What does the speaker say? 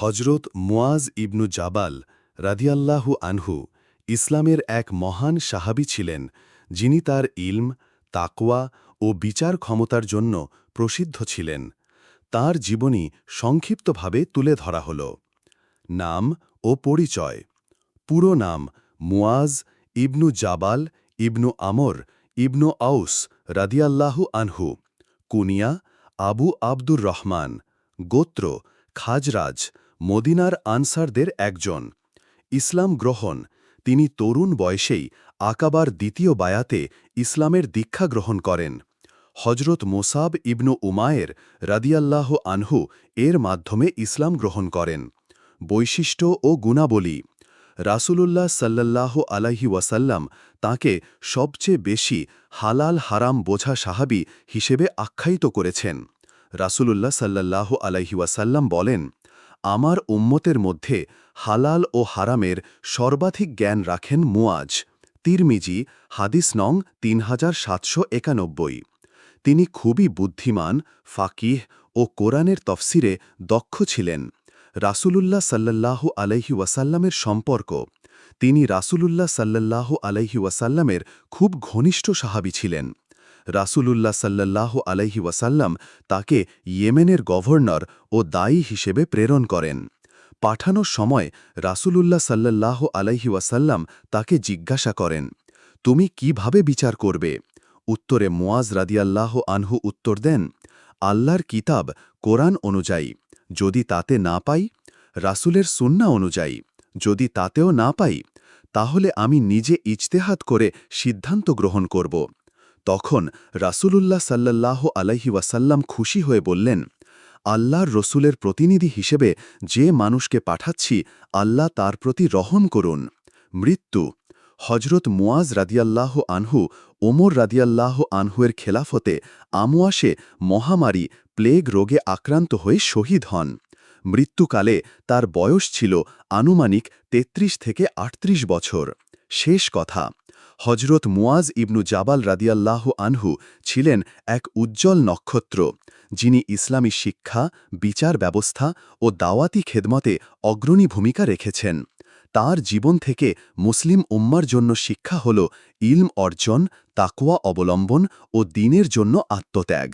হজরত মুয়াজ ইবনু জাবাল রাদিয়াল্লাহু আনহু ইসলামের এক মহান সাহাবী ছিলেন, যিনি তার ইলম, তাকওয়া ও বিচার ক্ষমতার জন্য প্রসিদ্ধ ছিলেন। তার জীবনী সংক্ষিপ্তভাবে তুলে ধরা হল। নাম ও পরিচয়। পুরো নাম মুয়াজ ইবনু জাবাল ইবনু আমর ইবনু আউস রাদিয়াল্লাহু আনহু। কুনিয়া আবু আব্দুর রহমান। গোত্র, খাজরাজ। মদিনার আনসারদের একজন। ইসলাম গ্রহণ, তিনি তরুণ বয়সেই আকাবার দ্বিতীয় বায়াতে ইসলামের দীক্ষা গ্রহণ করেন। হজরত মোসাব ইবনু উমায়ের রাদিয়াল্লাহ আনহু এর মাধ্যমে ইসলাম গ্রহণ করেন। বৈশিষ্ট্য ও গুণাবলী, রাসূলুল্লাহ সাল্লাল্লাহ আলাইহি ওয়াসাল্লাম তাকে সবচেয়ে বেশি হালাল হারাম বোঝা সাহাবি হিসেবে আখ্যায়িত করেছেন। রাসূলুল্লাহ সাল্লাল্লাহ আলাইহি ওয়াসাল্লাম বলেন আমার উম্মতের মধ্যে হালাল ও হারামের সর্বাধিক জ্ঞান রাখেন মুয়াজ তিরমিজি, হাদিস নং তিন হাজার তিনি খুবই বুদ্ধিমান, ফাকিহ ও কোরআনের তফসিরে দক্ষ ছিলেন। রাসূলুল্লাহ সাল্লাল্লাহু আলাইহি ওয়াসাল্লামের সম্পর্ক। তিনি রাসূলুল্লাহ সাল্লাল্লাহু আলাইহি ওয়াসাল্লামের খুব ঘনিষ্ঠ সাহাবী ছিলেন। রাসূলুল্লাহ সাল্লাল্লাহু আলাইহি ওয়াসাল্লাম তাকে ইয়েমেনের গভর্নর ও দায়ী হিসেবে প্রেরণ করেন। পাঠানোর সময় রাসূলুল্লাহ সাল্লাল্লাহ আলাইহি ওয়াসাল্লাম তাকে জিজ্ঞাসা করেন, তুমি কীভাবে বিচার করবে? উত্তরে মোয়াজ রাদিয়াল্লাহ আনহু উত্তর দেন, আল্লাহর কিতাব কোরআন অনুযায়ী, যদি তাতে না পাই, রাসূলের সুন্না অনুযায়ী, যদি তাতেও না পাই, তাহলে আমি নিজে ইজতেহাত করে সিদ্ধান্ত গ্রহণ করব। তখন রাসূলুল্লাহ সাল্লাল্লাহ আলাইহি ওয়াসাল্লাম খুশি হয়ে বললেন, আল্লাহর রসুলের প্রতিনিধি হিসেবে যে মানুষকে পাঠাচ্ছি, আল্লাহ তার প্রতি রহম করুন। মৃত্যু হজরত মুয়াজ রাদিয়াল্লাহ আনহু, ওমর রাদিয়াল্লাহ আনহুয়ের খেলাফতে আমোয়াশে মহামারী, প্লেগ রোগে আক্রান্ত হয়ে শহীদ হন। মৃত্যুকালে তার বয়স ছিল আনুমানিক ৩৩ থেকে আটত্রিশ বছর। শেষ কথা হজরত মুয়াজ ইবনু জাবাল রাদিয়াল্লাহ আনহু ছিলেন এক উজ্জ্বল নক্ষত্র, যিনি ইসলামী শিক্ষা, বিচার ব্যবস্থা ও দাওয়াতি খেদমতে অগ্রণী ভূমিকা রেখেছেন। তার জীবন থেকে মুসলিম উম্মার জন্য শিক্ষা হল ইলম অর্জন তাকুয়া অবলম্বন ও দিনের জন্য আত্মত্যাগ।